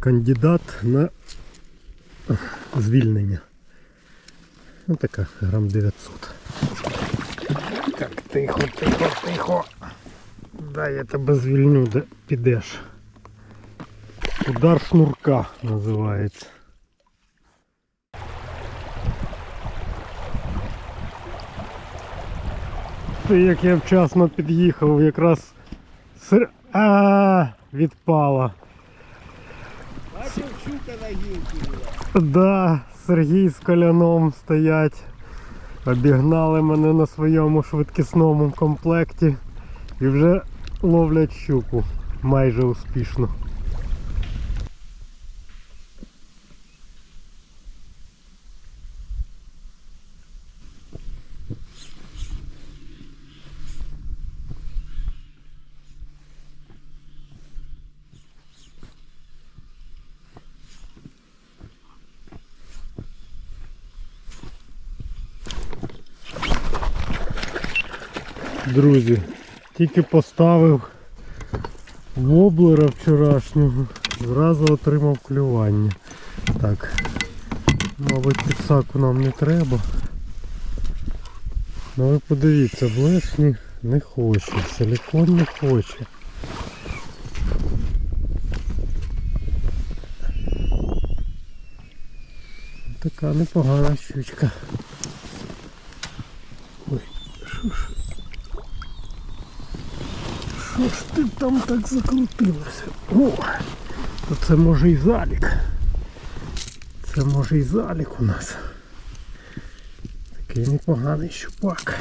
кандидат на звільнення. Ну така, грам 900. Так, тихо, тихо, тихо. Да, я тебе звільню, де підеш. Удар шнурка називається. Ти як я вчасно під'їхав, якраз сир... А, відпала. На гілці була. Да, Сергій з коляном стоять. Обігнали мене на своєму швидкісному комплекті і вже ловлять щуку майже успішно. Друзі, тільки поставив воблера вчорашнього, зразу отримав клювання. Так, мабуть, підсаку нам не треба. Ну ви подивіться, блешні не хоче, силікон не хоче. Така непогана щучка. Ой, що ж. Що ж ти там так закрутилося? О! То це може і залік. Це може і залік у нас. Такий непоганий щупак.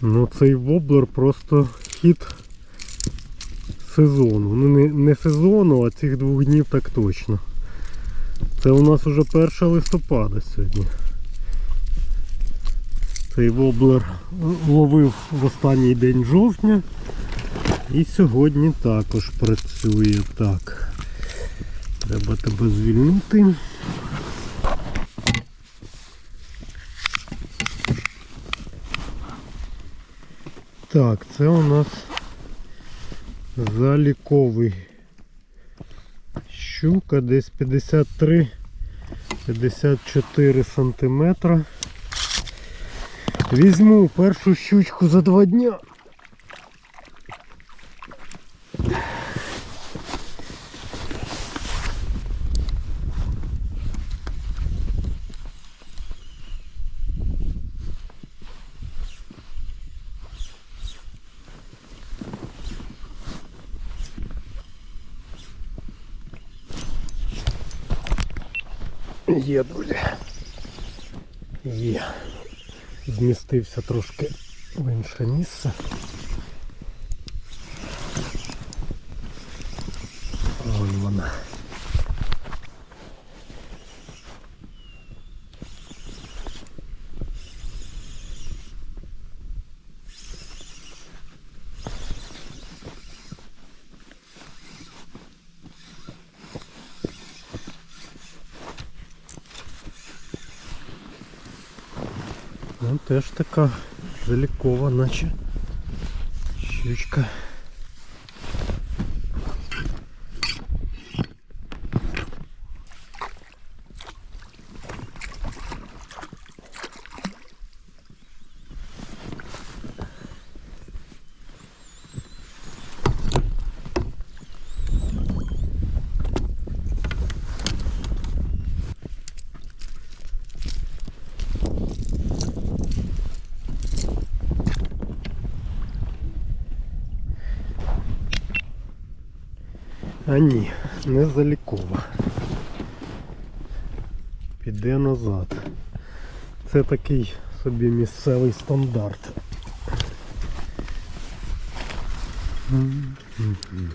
Ну цей воблер просто хід сезону. Ну не, не сезону, а цих двох днів так точно. Це у нас уже 1 листопада сьогодні. Цей воблер ловив в останній день жовтня. І сьогодні також працює так. Треба тебе звільнити. Так, це у нас заліковий щука десь 53-54 сантиметра. Візьму першу щучку за два дня. Є, друзі. Є. Змістився трошки в інше місце. Вон вона. Ну теж така залікова, наче щучка. А ні, не залікова. Піде назад. Це такий собі місцевий стандарт. М-м-м.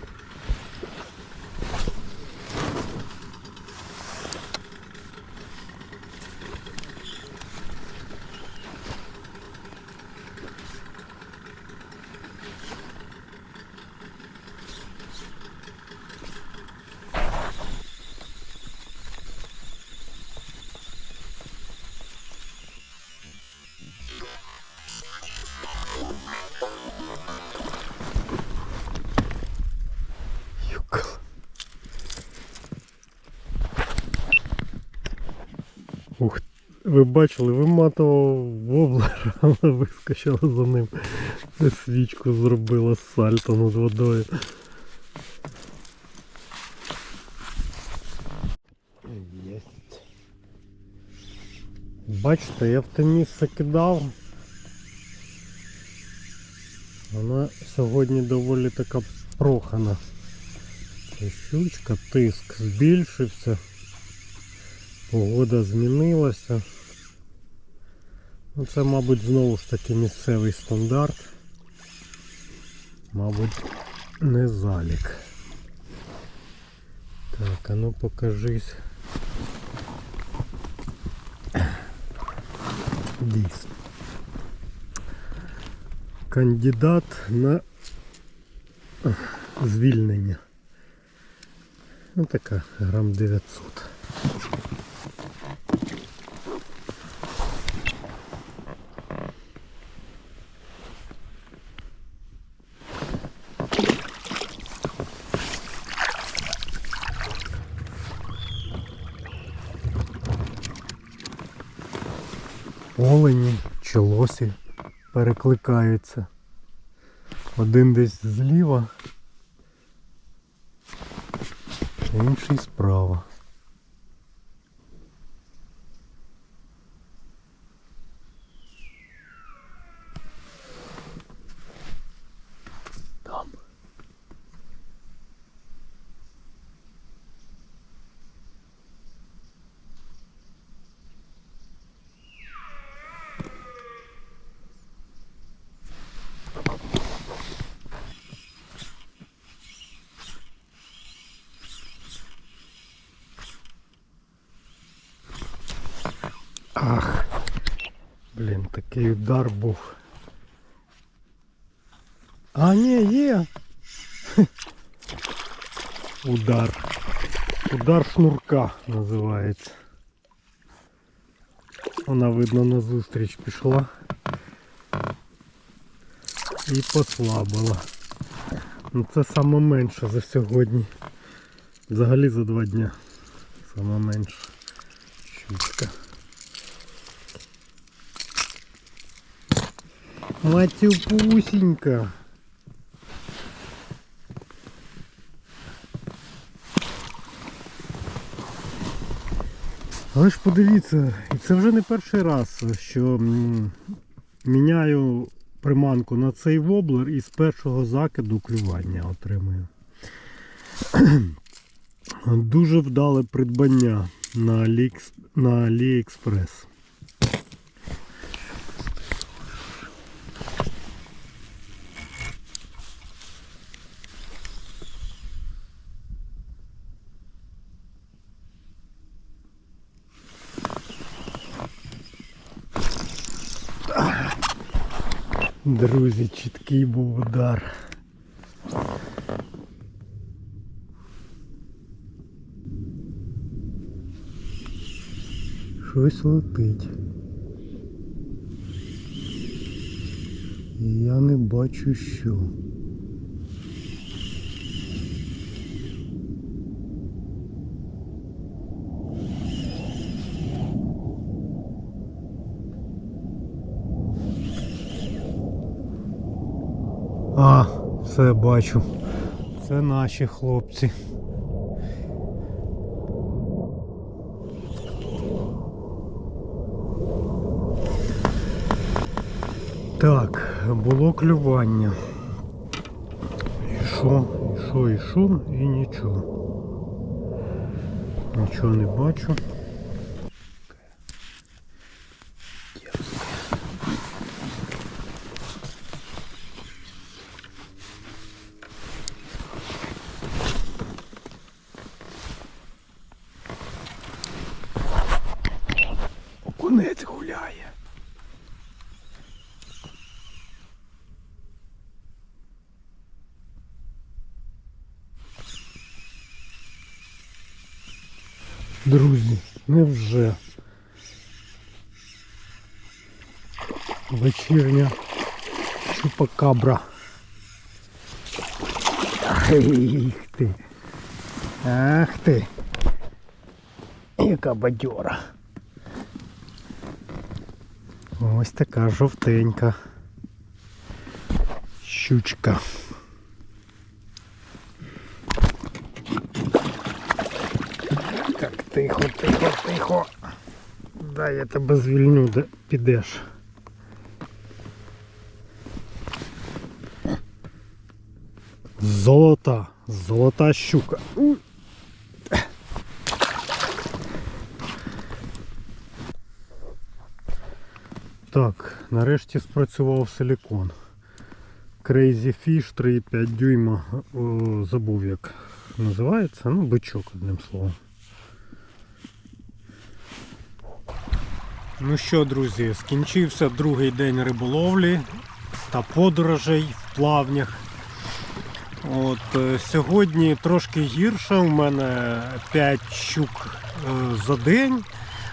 Ви бачили, виматував воблер, але вискочила за ним. Свічку зробила з сальто над водою. Єсть. Бачите, я в те місце кидав. Вона сьогодні доволі така прохана. Щучка, тиск збільшився. Погода змінилася. Ну, це, мабуть, знову ж таки місцевий стандарт. Мабуть, не залік. Так, а ну покажись. Дійсно. Кандидат на звільнення. Ну така, грам 900. Олені чи лосі перекликаються. Один десь зліва, інший справа. Ах, блін, такий удар був. А, ні, є. Удар. Удар шнурка називається. Вона, видно, назустріч пішла. І послабила. Ну це саме менше за сьогодні. Взагалі за два дня. Саме менше. Щучка. Матюпусенька. Але ж подивіться, і це вже не перший раз, що міняю приманку на цей воблер і з першого закиду клювання отримую. Дуже вдале придбання на, AliExpress. Друзі, чіткий був удар. Щось летить. І Я не бачу що. А, все бачу. Це наші хлопці. Так, було клювання. Ішов, ішов, ішов і нічого. Нічого не бачу. Окунець гуляє. Друзі, невже вечірня чупакабра. Ах ти. Ах ти. Яка бадьора. Ось така жовтенька. Щучка. Так, тихо, тихо, тихо. Да, я тебе звільню, де підеш. Золота, золота щука. Так, нарешті спрацював силікон. Crazy Fish 3,5 дюйма. О, забув як називається. Ну, бичок одним словом. Ну що, друзі, скінчився другий день риболовлі та подорожей в плавнях. От, е, сьогодні трошки гірше, у мене 5 щук е, за день.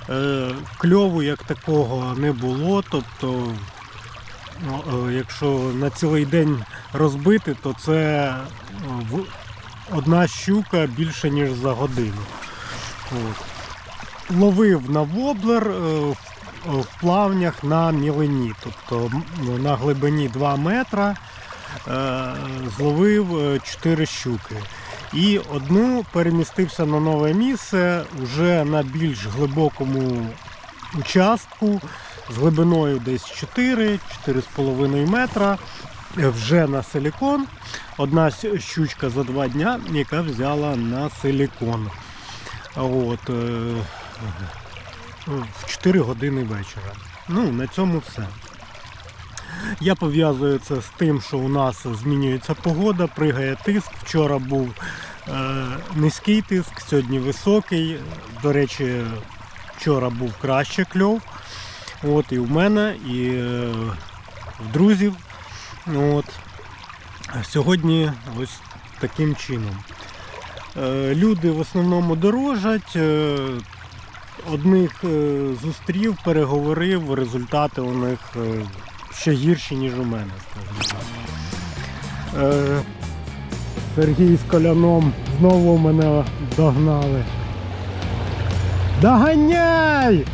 Е, кльову як такого не було. Тобто, ну, е, якщо на цілий день розбити, то це е, одна щука більше, ніж за годину. От. Ловив на воблер в- плавнях на мілині, тобто на глибині 2 метра зловив 4 щуки. І одну перемістився на нове місце вже на більш глибокому участку з глибиною десь 4-4,5 метра. Вже на силікон. Одна щучка за два дня, яка взяла на силікон. От, е, в 4 години вечора. Ну, на цьому все. Я пов'язую це з тим, що у нас змінюється погода, пригає тиск. Вчора був е, низький тиск, сьогодні високий. До речі, вчора був краще кльов. От і в мене, і е, в друзів. От. Сьогодні ось таким чином. Е, люди в основному дорожать. е, Одних е, зустрів, переговорив, результати у них е, ще гірші, ніж у мене, скажімо так. Е, Сергій з коляном знову мене догнали. Доганяй!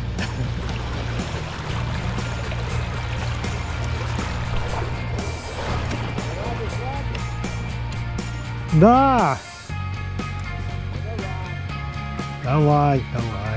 Да! Давай, давай.